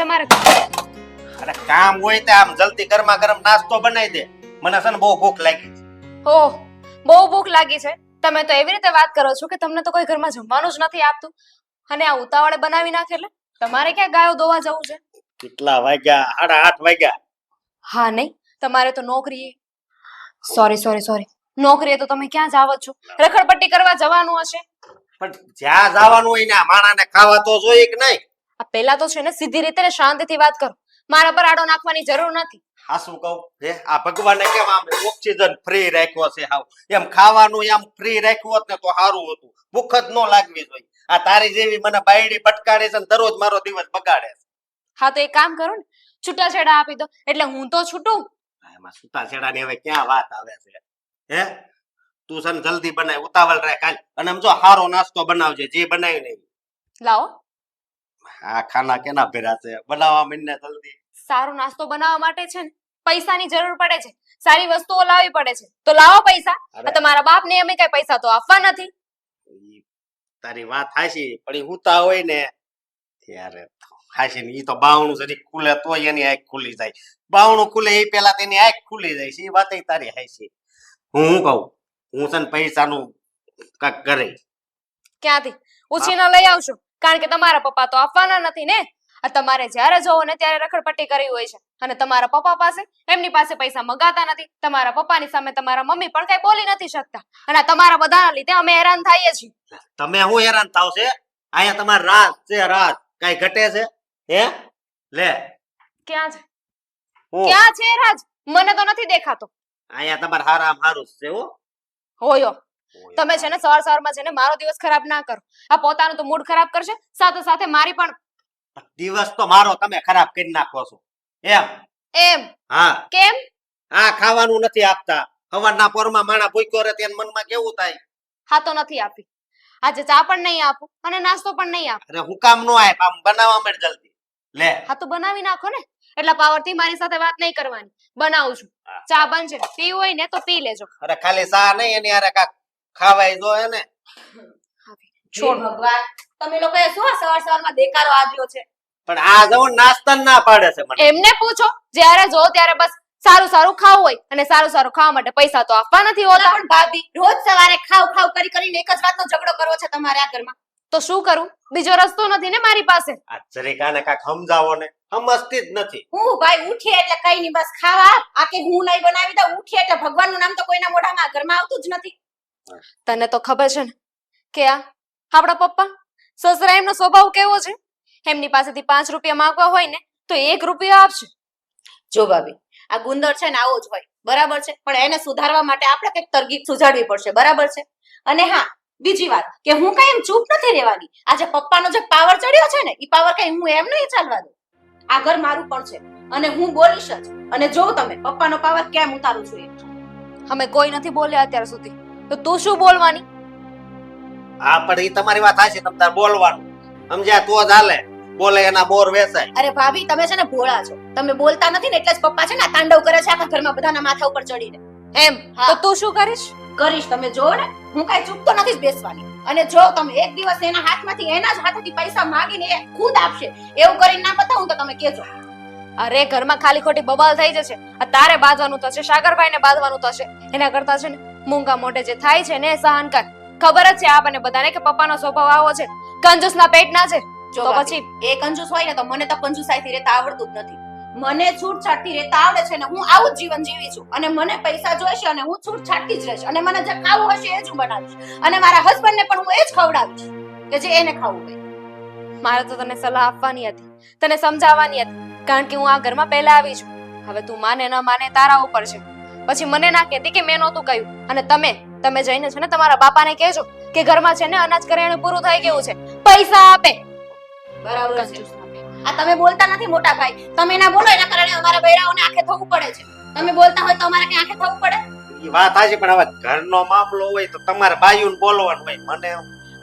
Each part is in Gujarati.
છે મારે અરે કામ હોય તે આમ જલ્દી ગરમા ગરમ નાસ્તો બનાવી દે. મને છે ને બહુ ભૂખ લાગી છે. ઓહ બહુ ભૂખ લાગી છે. તમે તો એવી રીતે વાત કરો છો કે તમને તો કોઈ ઘરમાં જમવાનું જ નથી આપતું. અને આ ઉતાવળે બનાવી નાખે એટલે તમારે ક્યાં ગાયો દોવા જવું છે? કેટલા વાગ્યા? સાડા આઠ વાગ્યા. હા નહીં. તમારે તો નોકરી સોરી સોરી સોરી નોકરીએ તો તમે ક્યાં જાવ છો? રખડપટ્ટી કરવા જવાનું હશે. પણ જ્યાં જવાનું હોય ને માણાને ખાવા તો જોઈએ કે નહીં? આ પહેલા તો છે ને સીધી રીતે ને શાંતિથી વાત કરો. મારા પર આડો નાખવાની જરૂર નથી. હાસું કહું? હે આ ભગવાને કેમ આમ ઓક્સિજન ફ્રી રાખ્યો છે હાવ. એમ ખાવાનું એમ ફ્રી રાખ્યું હોત ને તો સારું હતું. ભૂખ જ ન લાગવી જોઈએ. આ તારી જેવી મને બાયડી પટકારે છે ને દરરોજ મારો દિવસ બગાડે છે. હા તો એક કામ કરો ને. છૂટાછેડા આપી દો. એટલે હું તો છૂટું. આ એમાં છૂટાછેડાની હવે ક્યાં વાત આવે છે? હે? તું છે ને જલ્દી બનાય ઉતાવળ રાખ હાલ. અને આમ જો હારો નાસ્તો બનાવજે જે બનાવી નહીં લાવો. આ ખાના કેના ભેરા છે? બનાવવા માંડને જલ્દી. સારો નાસ્તો બનાવવા માટે છે ને પૈસાની જરૂર પડે છે. સારી વસ્તુઓ લાવવી પડે છે. તો લાવો પૈસા. આ તમારા બાપને અમે કઈ પૈસા તો આપવા નથી. તારી વાત હાશી પણ હુતા હોય ને ત્યારે હાશી ને ઈ તો બાવણું જરી ખુલે તોય એની આંખ ખુલી જાય. બાવણું ખુલે એ પેલા તેની આંખ ખુલી જાય છે એ વાત તારી હાશી હું શું કહું? હું છે ને પૈસાનું કાક કરે ક્યાંથી? ઉછીના લઈ આવશો? કારણ કે તમારા પપ્પા તો આપવાના નથી ને? તમારે જ્યારે જોવો ને ત્યારે રખડપટ્ટી કરી હોય છે. અને તમારા પપ્પા પાસે એમની પાસે પૈસા મગાતા નથી. તમારા પપ્પાની સામે તમારા મમ્મી પણ કઈ બોલી નથી શકતા. અને તમારા બધાના લીધે અમે હેરાન થઈએ છીએ. તમે હું હેરાન થાવ છે? અહીંયા તમારે રાત છે રાત. કઈ ઘટે છે? હે? લે. ક્યાં છે? ક્યાં છે રાજ? મને તો નથી દેખાતો. અહીંયા તમારે હારામ હારું છે હો. હોયો. તમે છે ને સવાર સવારમાં છે ને મારો દિવસ ખરાબ ના કરો. આ પોતાનો તો મૂડ ખરાબ કરશે સાથે સાથે મારી પણ દિવસ તો મારો તમે ખરાબ કરી નાખો છો. એમ? એમ? હા. કેમ? આ ખાવાનું નથી આપતા. સવારના પોરમાં માણા ભૂખ્યો રહે તેના મનમાં કેવું થાય? હા તો નથી આપી. આજે ચા પણ નહીં આપું અને નાસ્તો પણ નહીં આપું. અરે હું કામ નો આપ આમ બનાવવા માંડ જલ્દી. લે. હા તો બનાવી નાખો ને. એટલા પાવરથી મારી સાથે વાત નહીં કરવાની. બનાવું છું. ચા બનશે. પી હોય ને તો પી લેજો. અરે ખાલી ચા નહીં એની અરે કાક ખાવાય જોઈએ ને છોડ ભગવાન તમે લોકોએ શું આ સવાર સવારમાં દેકારો આવ્યો છે? પણ આ જો નાસ્તા ના પાડે છે મને. એમને પૂછો જ્યારે જો ત્યારે બસ સારું સારું ખાવું હોય અને સારું સારું ખાવા માટે પૈસા તો આપવા નથી હોતા. પણ ભાભી રોજ સવારે ખાવ ખાવ કરી કરીને એક જ વાતનો ઝઘડો કરવો છે તમારે આ ઘરમાં. તો શું કરું? બીજો રસ્તો નથી ને મારી પાસે? આ જરીકાને કાક સમજાવો ને. સમજતી જ નથી. હું ભાઈ ઉઠીએ એટલે કઈ નહીં બસ ખાવા. આ કે હું નહીં બનાવી દઉં ઉઠી એટલે ભગવાનનું નામ તો કોઈના મોઢામાં ઘરમાં આવતું જ નથી. તને તો ખબર છે ને કે આ આપણા પપ્પા સસરા એમનો સ્વભાવ કેવો છે? એમની પાસેથી પાંચ રૂપિયા માંગવા હોય ને તો એક રૂપિયો આપશે. જો ભાભી, આ ગુંદર છે ને આવો જ હોય, બરાબર છે? પણ એને સુધારવા માટે આપણે કંઈક તરકીબ સુધારવી પડશે, બરાબર છે? અને હા, બીજી વાત, કે હું કઈ એમ ચૂપ નથી રહેવાની. આ જે પપ્પાનો જે પાવર ચડ્યો છે ને એ પાવર કઈ હું એમ નહીં ચાલવા દઉં. આ ઘર મારું પણ છે, અને હું બોલીશ જ. અને જો તમે, પપ્પાનો પાવર કેમ ઉતારું છું એ. અમે કોઈ નથી બોલ્યા અત્યાર સુધી. તો તું શું બોલવાની? હા પણ એ તમારી વાત હાચી તમ તાર બોલવાનું. સમજ્યા? તો જ હાલે. બોલે એના બોર વેસાય અરે ભાભી તમે છે ને ભોળા છો. તમે બોલતા નથી ને એટલે જ પપ્પા છે ને આ તાંડવ કરે છે આખા ઘરમાં બધાના માથા ઉપર ચડીને. એમ? તો તું શું કરીશ? કરીશ. તમે જો ને હું કઈ ચૂપ તો નથી જ બેસવાની. અને જો તમે એક દિવસ એના હાથમાંથી એના જ હાથેથી પૈસા માંગીને એ ખુદ આપશે. એવું કરીને ના બતાવું તો તમે કેજો અરે ઘરમાં ખાલી ખોટી બબાલ થઈ જશે. તારે બાંધવાનું થશે સાગરભાઈ ને બાંધવાનું થશે. એના કરતા છે ને મૂંગા મોઢે જે થાય છે ને એ સહન કર. ખબર જ છે આપણને બધાને કે પપ્પાનો સ્વભાવ આવો છે. કંજૂસના પેટના છે. જો તો પછી? એ કંજૂસ હોય ને તો મને તો કંજુસાઈથી રહેતા આવડતું જ નથી. મને છૂટછાટથી રહેતા આવડે છે ને હું આવું જ જીવન જીવી છું. અને મને પૈસા જોઈશે અને હું છૂટછાટથી જ રહીશ. અને મને જે ખાવું હશે એ જ હું બનાવીશ. અને મારા હસબન્ડને પણ હું એ જ ખવડાવીશ કે જે એને ખાવું હોય. મારે તો તને સલાહ આપવાની હતી. તને સમજાવવાની હતી. કારણ કે હું આ ઘરમાં પહેલા આવી છું. હવે તું માને ન માને તારા ઉપર છે. પછી મને ના કહેતી કે મેં નહોતું કહ્યું. અને તમે તમે જઈને છે ને તમારા બાપાને કહેજો કે ઘરમાં છે ને અનાજ કરિયાણું પૂરું થઈ ગયું છે. પૈસા આપે. બરાબર છે. આ તમે બોલતા નથી મોટા ભાઈ. તમે ના બોલો એના કારણે અમારા બૈરાઓને આંખે થવું પડે છે. તમે બોલતા હોય તો અમારે કે આંખે થવું પડે? ઈ વાત આજે પણ હવે ઘરનો મામલો હોય તો તમારે બાયુને બોલવાનું હોય મને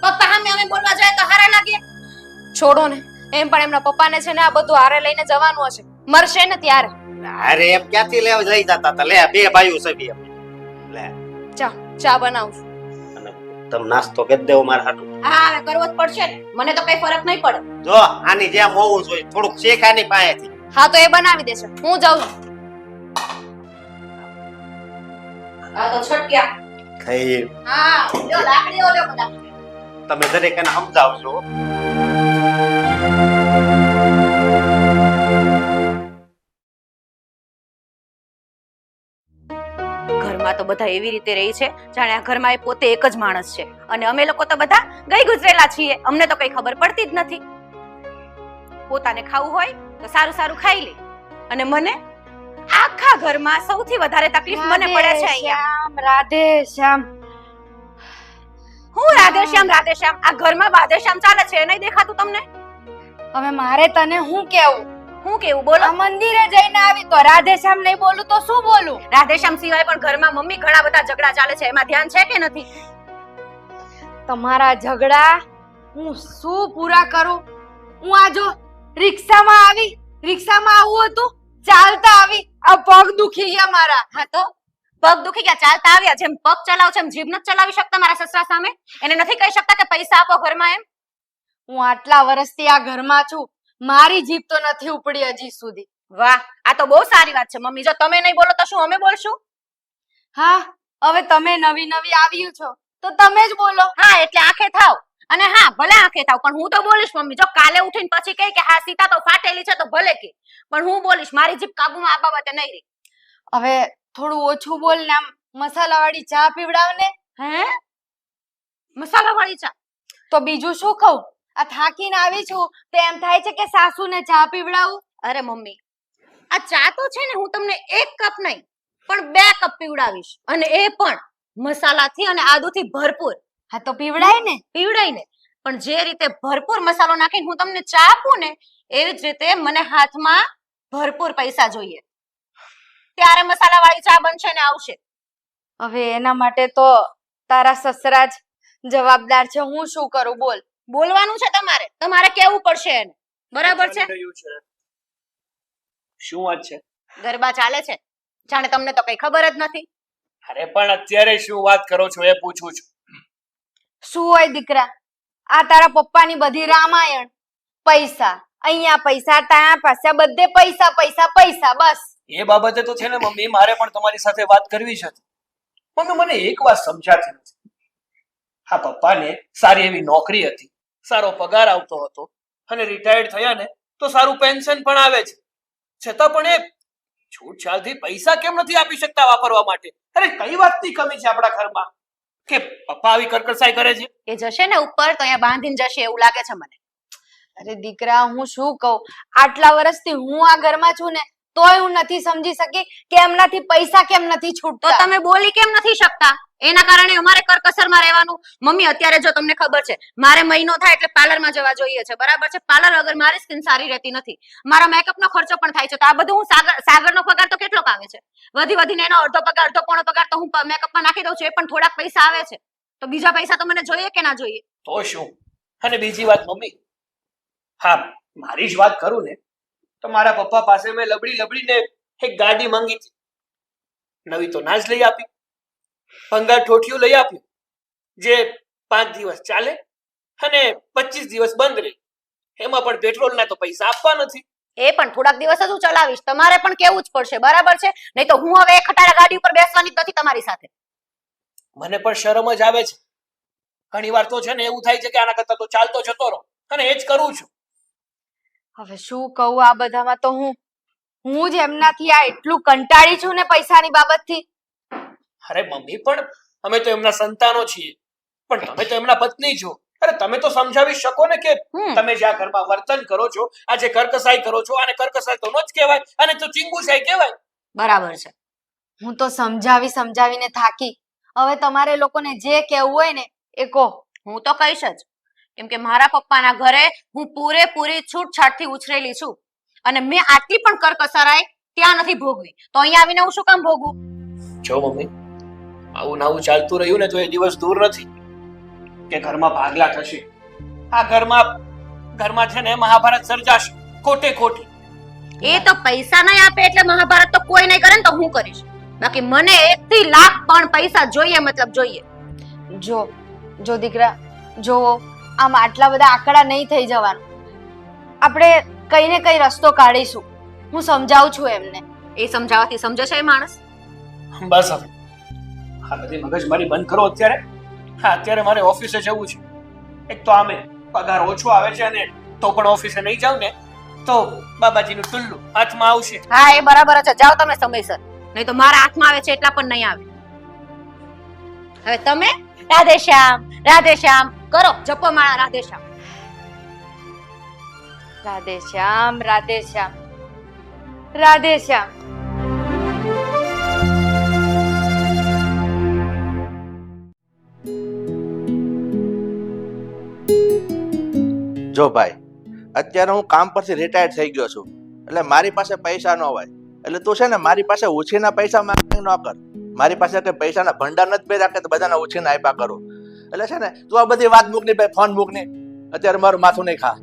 પપ્પા સામે અમે બોલવા જાય તો હારા લાગે. છોડો ને. એમ પણ એમના પપ્પાને છે ને આ બધું હારે લઈને જવાનું હશે. મરશે ને ત્યારે. અરે એમ ક્યાંથી લેવા લઈ જતા તા લે બે ભાઈઓ છે બે લે. ચા ચા બનાવું. અને તમ નાસ્તો કે દેવો મારા હાટુ. હા હવે કરવો જ પડશે ને. મને તો કઈ ફરક નહીં પડે. જો આની જેમ હોવું જોઈએ. થોડુંક શેખ આની પાસેથી. હા તો એ બનાવી દેશે. હું જાઉં. આ તો છટક્યા. ખાઈ હા લ્યો લાકડીઓ લ્યો બધા. તમે દરેક એને સમજાવજો તો બધા એવી રીતે રહી છે જાણે આ ઘરમાં એ પોતે એક જ માણસ છે. અને અમે લોકો તો બધા ગઈ ગુજરેલા છીએ. અમને તો કઈ ખબર પડતી જ નથી. પોતાને ખાવું હોય તો સારું સારું ખાઈ લે. અને મને આખા ઘરમાં સૌથી વધારે તકલીફ મને પડે છે અહીંયા. રાધે શ્યામ. હું રાધે શ્યામ રાધે શ્યામ. આ ઘરમાં રાધે શ્યામ ચાલે છે? નહીં દેખાતું તમને? હવે મારે તને હું કેવું હું કેવું બોલો? આ મંદિરે જઈને આવી તો રાધેશ્યામ નહીં બોલું તો શું બોલું? રાધેશ્યામ સિવાય પણ ઘરમાં મમ્મી ઘણા બધા ઝઘડા ચાલે છે એમાં ધ્યાન છે કે નથી? તમારા ઝઘડા હું શું પૂરા કરું? હું આ જો રિક્ષામાં આવી રિક્ષામાં આવું હતું ચાલતા આવી. આ પગ દુખી ગયા મારા. હા તો? પગ દુખી ગયા ચાલતા આવ્યા? જેમ પગ ચલાવ છે એમ જીભ નથી ચલાવી શકતા મારા સસરા સામે? એને નથી કહી શકતા કે પૈસા આપો ઘરમાં એમ? હું આટલા વર્ષથી આ ઘરમાં છું. મારી જીભ તો નથી ઉપડી હજી સુધી. વાહ આ તો બહુ સારી વાત છે. મમ્મી જો તમે નહીં બોલો તો શું અમે બોલશું? હા હવે તમે નવી નવી આવ્યું છો તો તમે જ બોલો. હા એટલે આંખે થાવ. અને હા ભલે આંખે થાવ પણ હું તો બોલીશ મમ્મી. જો કાલે ઉઠીને પછી કહે કે હા સીતા તો ફાટેલી છે તો ભલે કે. પણ હું બોલીશ મારી જીભ કાબુમાં આ બાબતે નહીં રહી. હવે થોડું ઓછું બોલ ને આમ મસાલાવાળી ચા પીવડાવ ને હે? મસાલા વાળી ચા? તો બીજું શું કહું? આ થાકીને આવી છું તો એમ થાય છે કે સાસુને ચા પીવડાવું? અરે મમ્મી, આ ચા તો છે ને હું તમને એક કપ નહીં, પણ બે કપ પીવડાવીશ. અને એ પણ મસાલાથી અને આદુથી ભરપૂર. હા, તો પીવડાય ને. પીવડાઈને પણ જે રીતે ભરપૂર મસાલો નાખીને હું તમને ચા આપું ને એવી જ રીતે મને હાથમાં ભરપૂર પૈસા જોઈએ. ત્યારે મસાલા વાળી ચા બનશે ને આવશે. હવે એના માટે તો તારા સસરા જ જવાબદાર છે. હું શું કરું? બોલ. બોલવાનું છે તમારે? તમારે કેવું પડશે એને? બરાબર છે? શું વાત છે? ગરબા ચાલે છે? જાણે તમને તો કઈ ખબર જ નથી. અરે પણ અત્યારે શું વાત કરો છો એ પૂછું છું. શું હોય દીકરા? આ તારા પપ્પાની બધી રામાયણ. પૈસા. અહીંયા પૈસા ત્યાં પાસે બધે પૈસા પૈસા પૈસા બસ. એ બાબતે તો છે ને મમ્મી મારે પણ તમારી સાથે વાત કરવી છે. મમ્મી મને એક વાત સમજાતી નથી. હા પપ્પાને સારી એવી નોકરી હતી. સારો પગાર આવતો હતો. અને રિટાયર્ડ થયા ને તો સારું પેન્શન પણ આવે છે. છતાં પણ એ છૂટછાટથી પૈસા કેમ નથી આપી શકતા વાપરવા માટે? અરે કઈ વાતની કમી છે આપણા ઘરમાં? કે પપ્પા આવી કરકરસાઈ કરે છે? એ જશે ને ઉપર તો અહીંયા બાંધીને જશે એવું લાગે છે મને. અરે દીકરા હું શું કહું? આટલા વર્ષથી હું આ ઘરમાં છું ને તોય હું નથી સમજી શકી કે એમનાથી પૈસા કેમ નથી છૂટતો છૂટતા? તમે બોલી કેમ નથી શકતા? એના કારણે અમારે કરકસરમાં રહેવાનું. મમ્મી, અત્યારે જો તમને ખબર છે, મારે મહિનો થાય એટલે પાર્લરમાં જવા જોઈએ છે. બરાબર છે? પાર્લર વગર મારી સ્કિન સારી રહેતી નથી. મારા મેકઅપનો ખર્ચો પણ થાય છે. તો આ બધું હું સાગર, સાગરનો પગાર તો કેટલો આવે છે? વધી વધીને એનો અડધો પગાર, અડધો પોણો પગાર તો હું મેકઅપમાં નાખી દઉં છું. એ પણ થોડાક પૈસા આવે છે. તો બીજા પૈસા તો મને જોઈએ કે ના જોઈએ? તો શું? અને બીજી વાત, મમ્મી. હા, મારી જ વાત કરું ને, તો મારા પપ્પા પાસે મેં લબડી લબડીને એક ગાડી માંગી હતી. નવી તો ના જ લઈ આપી. ભંગાર ઠોઠિયું લઈ આપ્યું જે પાંચ દિવસ ચાલે અને પચીસ દિવસ બંધ રહે. એમાં પણ પેટ્રોલના તો પૈસા આપવા નથી. એ પણ થોડાક દિવસ જ હું ચલાવીશ. તમારે પણ કેવું જ પડશે બરાબર છે? નહીં તો હું હવે એક ખટારા ગાડી ઉપર બેસવાની જ નથી તમારી સાથે. મને પણ શરમ જ આવે છે. ઘણી વાર તો છે ને એવું થાય છે કે આના કરતા તો ચાલતો જતો રહો. અને એ જ કરું છું. હવે શું કહું આ બધામાં તો હું? હું જ એમનાથી આ એટલું કંટાળી છું ને પૈસાની બાબતથી. અરે મમ્મી પણ અમે તો એમના સંતાનો છીએ. પણ તમે તો એમના પત્ની છો. અરે તમે તો સમજાવી શકો ને કે તમે જે આ ઘરમાં વર્તન કરો છો આ જે કરકસાઈ કરો છો આને કરકસાઈ તો ન જ કહેવાય અને તો ચીંગુસાઈ કહેવાય. બરાબર છે. હું તો સમજાવી સમજાવીને થાકી. હવે તમારે લોકોને જે કહેવું હોય ને એ કહો. હું તો કહીશ જ. કેમ કે મારા પપ્પાના ઘરે હું પૂરેપૂરી છૂટછાટથી ઉછરેલી છું. અને મેં આટલી પણ કરકસરાય ત્યાં નથી ભોગવી. તો અહીંયા આવીને હું શું કામ ભોગવું? જો મમ્મી આવું નાવું ચાલતું રહ્યું ને તો એ દિવસ દૂર નથી. કે ઘરમાં ભાગલા થશે. આ ઘરમાં ઘરમાં છે ને મહાભારત સર્જાશે ખોટે ખોટી. એ તો પૈસા નહીં આપે એટલે મહાભારત તો કોઈ નહીં કરે ને તો હું કરીશ? બાકી મને એક થી લાખ પણ પૈસા જોઈએ મતલબ જોઈએ. જો જો દીકરા જો આમ આટલા બધા આંકડા નહીં થઈ જવાનું. આપણે કઈ ને કઈ રસ્તો કાઢીશું. હું સમજાવું છું એમને. એ સમજાવવાથી સમજશે એ માણસ? બસ હવે. આ બધી મગજમારી બંધ કરો અત્યારે. હા, અત્યારે મારે ઓફિસે જવું છે. એક તો આમે પગાર ઓછો આવે છે અને તો પણ ઓફિસે નહીં જાઉં ને, તો બાબાજીનું ટુલ્લું હાથમાં આવશે. હા, એ બરાબર છે. જાઓ તમે સમયસર. નહીં તો મારા હાથમાં આવે છે, એટલા પણ નહીં આવે. હવે તમે? રાધે શ્યામ રાધે શ્યામ કરો. જપો માળા રાધે શ્યામ રાધે શ્યામ જો ભાઈ, અત્યારે હું કામ પરથી રિટાયર થઈ ગયો છું, એટલે મારી પાસે પૈસા ન હોય. એટલે તું છે ને મારી પાસે ઉછીના પૈસા માંગ ન કર. મારી પાસે કઈ પૈસાના ભંડાર નથી ભેગા કે બધાને ઉછીના આપ્યા કરું. એટલે છે ને, તું આ બધી વાત મૂકની ભાઈ ફોન મૂકની. અત્યારે મારું માથું નહીં ખા.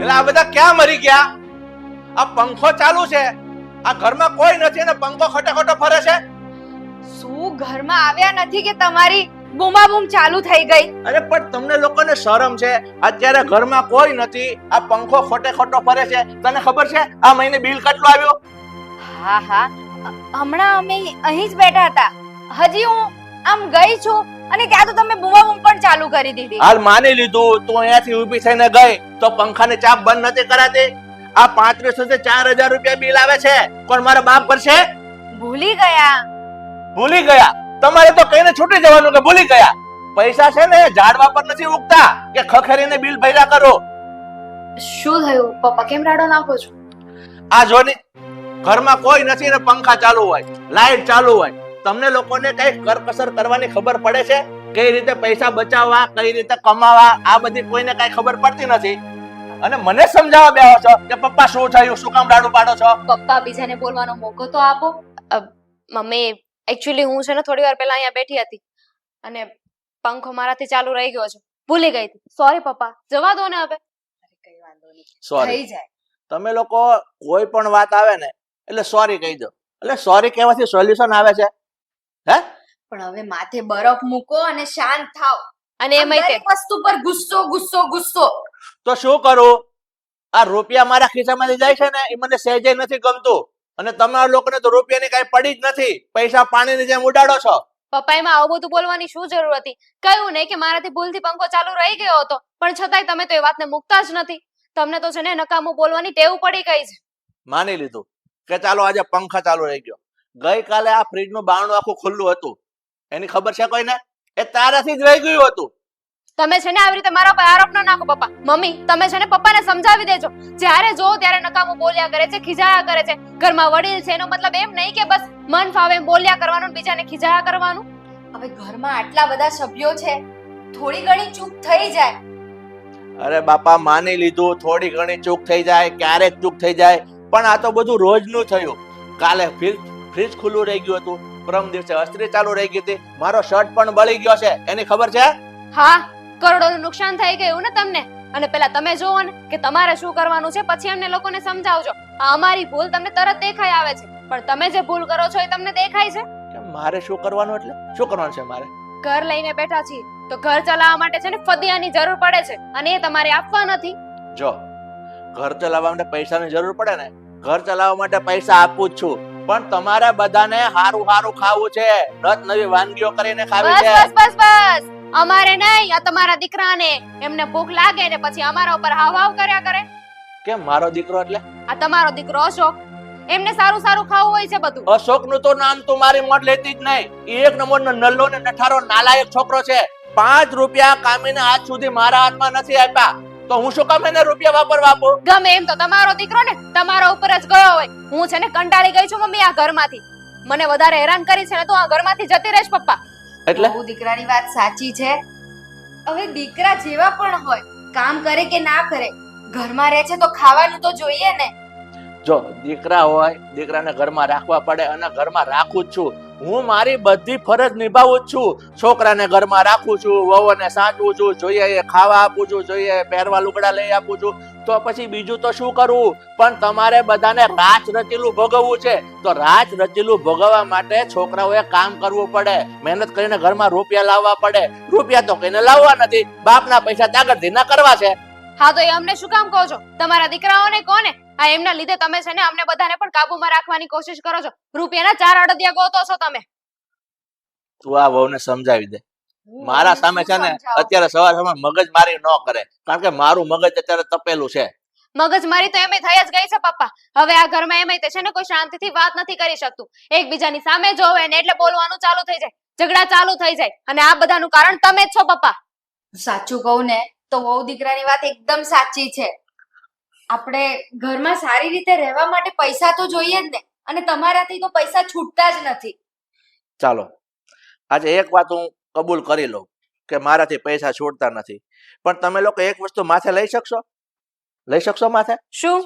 એટલે આ બધા ક્યાં મરી ગયા? આ પંખો ચાલુ છે. આ ઘરમાં કોઈ નથી અને પંખો ખોટે ખોટો ફરે છે. શું ઘરમાં આવ્યા નથી કે તમારી? બૂમાબૂમ ચાલુ થઈ ગઈ. અરે પણ તમને લોકોને શરમ છે. અત્યારે ઘરમાં કોઈ નથી. આ પંખો ખોટે ખોટો ફરે છે. તને ખબર છે? આ મહિને બિલ કેટલું આવ્યો? હા હા. હમણાં અમે અહીં જ બેઠા હતા. હજી હું આમ ગઈ છું અને ત્યાં તો તમે બૂમાબૂમ પણ ચાલુ કરી દીધી. હાલ માની લીધું. તું અહીંયાથી ઊભી થઈને ગઈ. તો પંખાને ચાપ બંધ નથી કરાતી? આ પાંત્રીસો થી ચાર હજાર રૂપિયા બિલ આવે છે. કોણ મારા બાપ પર છે ભૂલી ગયા. ભૂલી ગયા? તમારે તો કઈને છૂટી જવાનું કે ભૂલી ગયા. પૈસા છે ને ઝાડવા પર નથી ઉગતા. કે ખખરીને બિલ ભર્યા કરો. શું થયું? પપ્પા કેમ રાડો નાખો છો? આ જો ને ઘરમાં કોઈ નથી ને પંખા ચાલુ હોય લાઈટ ચાલુ હોય. તમને લોકોને કઈ કરકસર કરવાની ખબર પડે છે? કઈ રીતે પૈસા બચાવવા કઈ રીતે કમાવા આ બધી કોઈને કઈ ખબર પડતી નથી. અને મને સમજાવવા બેહો છો કે પપ્પા શું થયું? શું કામ રાડું પાડો છો? પપ્પા બીજાને બોલવાનો મોકો તો આપો. મમ્મી એકચ્યુઅલી હું છે ને થોડી વાર પહેલા અહીંયા બેઠી હતી અને પંખો મારાથી ચાલુ રહી ગયો છે. ભૂલી ગઈ હતી. સોરી પપ્પા. જવા દો ને હવે. સોરી થઈ જાય. તમે લોકો કોઈ પણ વાત આવે ને એટલે સોરી કહી દો. એટલે સોરી કહેવાથી સોલ્યુશન આવે છે? હે? પણ હવે માથે બરફ મૂકો અને શાંત થાઓ. અને એમાંય તે વસ્તુ પર ગુસ્સો ગુસ્સો ગુસ્સો. તો શું કરું? આ રૂપિયા મારા ખિસ્સામાંથી જાય છે ને એ મને સહેજે નથી ગમતું. અને તમારા લોકોને તો રૂપિયાની કઈ પડી જ નથી. પૈસા પાણીની જેમ ઉડાડો છો. પપ્પા એમાં આવું બધું બોલવાની શું જરૂર હતી? કહ્યું ને કે મારાથી ભૂલથી પંખો ચાલુ રહી ગયો હતો પણ છતાંય તમે તો એ વાતને મૂકતા જ નથી. તમને તો છે ને નકામું બોલવાની ટેવ પડી ગઈ છે. માની લીધું કે ચાલો આજે પંખા ચાલુ રહી ગયો. ગઈકાલે આ ફ્રીજનું બારણું આખું ખુલ્લું હતું. એની ખબર છે કોઈને? એ તારાથી જ રહી ગયું હતું. તમે છે ને આવી રીતે મારા પર આરોપ ન નાખો પપ્પા. મમ્મી તમે છે ને પપ્પાને સમજાવી દેજો. જ્યારે જો ત્યારે નકામું બોલ્યા કરે છે ખીજાયા કરે છે. ઘરમાં વડીલ છે એનો મતલબ એમ નહીં કે બસ મન ફાવે એમ બોલ્યા કરવાનું બીજાને ખીજાયા કરવાનું. હવે ઘરમાં આટલા બધા સભ્યો છે થોડી ઘણી ચૂક થઈ જાય. અરે બાપા માની લીધું થોડી ઘણી ચૂક થઈ જાય ક્યારેક ચૂક થઈ જાય પણ આ તો બધું રોજનું થયું. કાલે ફ્રીજ ફ્રીજ ખુલ્લું રહી ગયું હતું. પરમ દિવસે અસ્ત્રી ચાલુ રહી ગઈ હતી. મારો શર્ટ પણ બળી ગયો છે. એની ખબર છે? હા. કરોડોનું નુકસાન થઈ ગયું ને તમને? અને પેલા તમે જોવો ને કે તમારે શું કરવાનું છે પછી એમને લોકોને સમજાવજો. આ અમારી ભૂલ તમને તરત દેખાઈ આવે છે. પણ તમે જે ભૂલ કરો છો એ તમને દેખાય છે? કે મારે શું કરવાનું એટલે? શું કરવાનું છે મારે? ઘર લઈને બેઠા છીએ. તો ઘર ચલાવવા માટે છે ને ફદિયાની જરૂર પડે છે. અને એ તમારે આપવા નથી. જો ઘર ચલાવવા માટે પૈસાની જરૂર પડે ને ઘર ચલાવવા માટે પૈસા આપું જ છું. પણ તમારે બધાને હારું હારું ખાવું છે. રત નવી વાનગીઓ કરીને ખાવી છે. બસ બસ બસ. અમારે નહીં આ તમારા દીકરાને એમને ભૂખ લાગે ને પછી અમારા ઉપર હાવ હાવ કર્યા કરે. કેમ મારો દીકરો એટલે? આ તમારો દીકરો અશોક. એમને સારું સારું ખાવું હોય છે બધું. અશોકનું તો નામ તો મારી મોઢ લેતી જ નહીં. એક નંબર નો નલ્લો ને નઠારો નાલાયક છોકરો છે. પાંચ રૂપિયા કામીને આજ સુધી મારા હાથમાં નથી આપ્યા. તો હું શું કામ એને રૂપિયા વાપરવા આપું? ગમે એમ તો તમારો દીકરો ને તમારા ઉપર જ ગયો હોય. હું છે ને કંટાળી ગઈ છું મમ્મી આ ઘરમાંથી. મને વધારે હેરાન કરી છે ને તું આ ઘરમાંથી જતી રહીશ પપ્પા. એટલે? બહુ દીકરાની વાત સાચી છે. હવે દીકરા જેવા પણ હોય કામ કરે કે ના કરે ઘરમાં રહે છે તો ખાવાનું તો જોઈએ ને. જો દીકરા હોય દીકરાને ઘરમાં રાખવા પડે અને ઘરમાં રાખું જ છું હું મારી બધી ફરજ નિભાવું છું. છોકરાને ઘરમાં રાખું છું, વહુને સાચવું છું, જોઈએ એ ખાવા આપું છું, જોઈએ પહેરવા લુગડા લઈ આપું છું. તો પછી બીજું તો શું કરવું પણ તમારે બધાને રાચ રચેલું ભોગવવું છે. તો રાચ રચેલું ભોગવવા માટે છોકરાઓએ કામ કરવું પડે. મહેનત કરીને ઘરમાં રૂપિયા લાવવા પડે. રૂપિયા તો કઈને લાવવા નથી. બાપના પૈસા તાગડથી ના કરવા છે. હા, તો એ અમને શું કામ કહો છો? તમારા દીકરાઓને કોને? આ એમના લીધે તમે છે ને અમને બધાને પણ કાબુમાં રાખવાની કોશિશ કરો છો. રૂપિયાના ચાર અડદિયા ગોતો છો તમે. તું આ વહુને સમજાવી દે. મારા સામે છે ને અત્યારે સવાર સવાર મગજ મારી ન કરે. કારણ કે મારું મગજ અત્યારે તપેલું છે. મગજ મારી તો એમ થઈ જ ગઈ છે પપ્પા. હવે આ ઘરમાં એમ છે ને કોઈ શાંતિથી વાત નથી કરી શકતું. એકબીજાની સામે જોવે ને એટલે બોલવાનું ચાલુ થઈ જાય. ઝઘડા ચાલુ થઈ જાય. અને આ બધાનું કારણ તમે જ છો પપ્પા. સાચું કહું ને તો વહુ દીકરાની વાત એકદમ સાચી છે. આપણે ઘરમાં સારી રીતે રહેવા માટે પૈસા તો જોઈએ જ ને અને તમારાથી તો પૈસા છૂટતા જ નથી. ચાલો આજે એક વાત હું કબૂલ કરી લઉં કે મારાથી પૈસા છૂટતા નથી. પણ તમે લોકો એક વસ્તુ માથે લઈ શકશો? લઈ શકશો માથે? શું?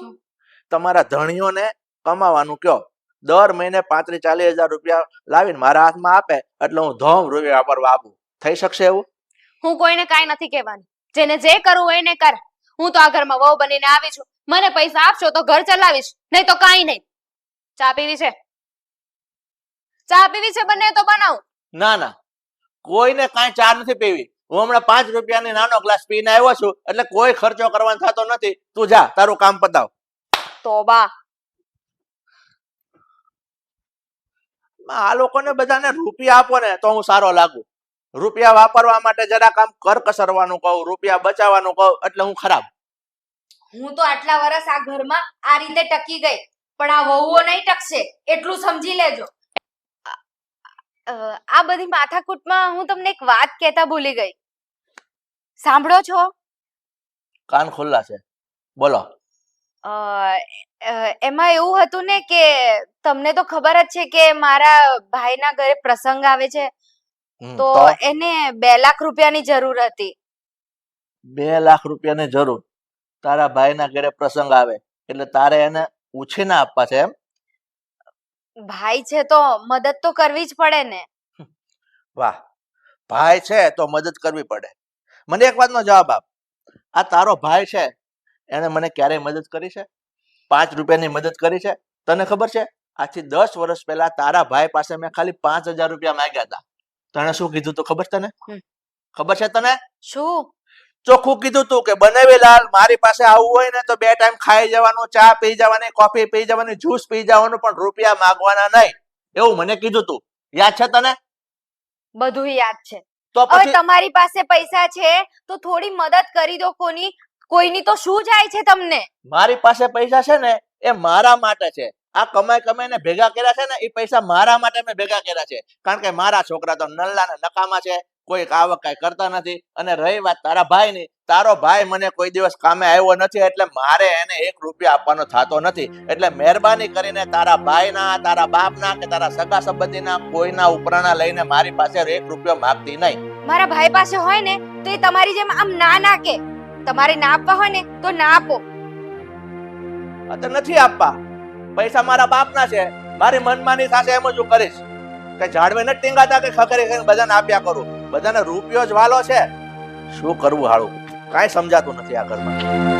તમારા ધણીઓને કમાવાનું કયો. દર મહિને પાંત્રીસ ચાલીસ હજાર રૂપિયા લાવીને મારા હાથમાં આપે એટલે હું ધોમ રૂપિયા વાપરવા આપું થઈ શકશે એવું? હું કોઈને કાંઈ નથી કહેવાની. જેને જે કરવું હોય એને કર. હું તો આ ઘરમાં વહુ બનીને આવી છું. મને પૈસા આપશો તો ઘર ચલાવીશ નહીં તો કાંઈ નહીં. ચા પીવી છે? ચા પીવી છે બંને તો બનાવું. ના ના. કોઈને કાંઈ ચા નથી પીવી. હું હમણાં પાંચ રૂપિયાની નાનો ગ્લાસ પીને આવ્યો છું એટલે કોઈ ખર્ચો કરવાનો થતો નથી. તું જા તારું કામ પતાવ. તોબા આ લોકોને બધાને રૂપિયા આપો ને તો હું સારો લાગુ. રૂપિયા વાપરવા માટે જરા કામ કર કસરવાનું કહું રૂપિયા બચાવવાનું કહું એટલે હું ખરાબ. હું તો આટલા વર્ષ આ ઘરમાં આ રીતે ટકી ગઈ પણ આ વહુઓ નહીં ટકશે એટલું સમજી લેજો. આ બધી માથાકૂટમાં હું તમને એક વાત કહેતા ભૂલી ગઈ. સાંભળો છો? કાન ખુલ્લા છે. બોલો. એમાં એવું હતું ને કે તમને તો ખબર જ છે કે મારા ભાઈના ઘરે પ્રસંગ આવે છે. તો એને બે લાખ રૂપિયાની જરૂર હતી. બે લાખ રૂપિયાની જરૂર? તારા ભાઈના ઘરે પ્રસંગ આવે એટલે તારે એને ઉછીને આપવા છે એમ? ભાઈ છે તો મદદ તો કરવી જ પડે ને. વાહ ભાઈ છે તો મદદ કરવી પડે. મને એક વાતનો જવાબ આપ. આ તારો ભાઈ છે એને મને ક્યારેય મદદ કરી છે? પાંચ રૂપિયાની મદદ કરી છે? તને ખબર છે? આજથી દસ વર્ષ પહેલા તારા ભાઈ પાસે મેં ખાલી પાંચ હજાર રૂપિયા માંગ્યા હતા. તને શું કીધું તું ખબર તને? ખબર છે તને? શું? ચોખ્ખું કીધું તું કે બનાવેલાલ મારી પાસે આવું હોય ને તો બે ટાઈમ ખાઈ જવાનું ચા પી જવાની કોફી પી જવાની જ્યુસ પી જવાનું પણ રૂપિયા માંગવાના નહીં. એવું મને કીધું તું. યાદ છે તને? બધું યાદ છે. તો હવે તમારી પાસે પૈસા છે તો થોડી મદદ કરી દો કોની. કોઈની તો શું જાય છે તમને? મારી પાસે પૈસા છે ને એ મારા માટે છે. આ કમાઈ કમાઈને ભેગા કર્યા છે ને એ પૈસા મારા માટે મેં ભેગા કર્યા છે. કારણ કે મારા છોકરા તો નલ્લા ને નકામા છે કોઈ આવક કઈ કરતા નથી. અને રહી વાત તારા ભાઈની તારો ભાઈ મને કોઈ દિવસ કામે આવ્યો નથી એટલે મારે એને એક રૂપિયા આપવાનો થતો નથી. એટલે મહેરબાની કરીને તારા ભાઈના તારા બાપના કે તારા સગા સંબંધીના કોઈના ઉપરાણા લઈને મારી પાસે એક રૂપિયો માગતી નહીં. મારા ભાઈ પાસે હોય ને તો એ તમારી જેમ આમ ના ના કે તમારે ના આપવા હોય ને તો ના આપો. તો નથી આપવા. પૈસા મારા બાપના છે. મારી મનમાની થશે એમ જ હું કરીશ. કે ઝાડવે નથી ટીંગાતા કે ખકરી ખાઈને બધાને આપ્યા કરું. બધાને રૂપિયો જ વાલો છે. શું કરવું હાળું? કાંઈ સમજાતું નથી આ ઘરમાં.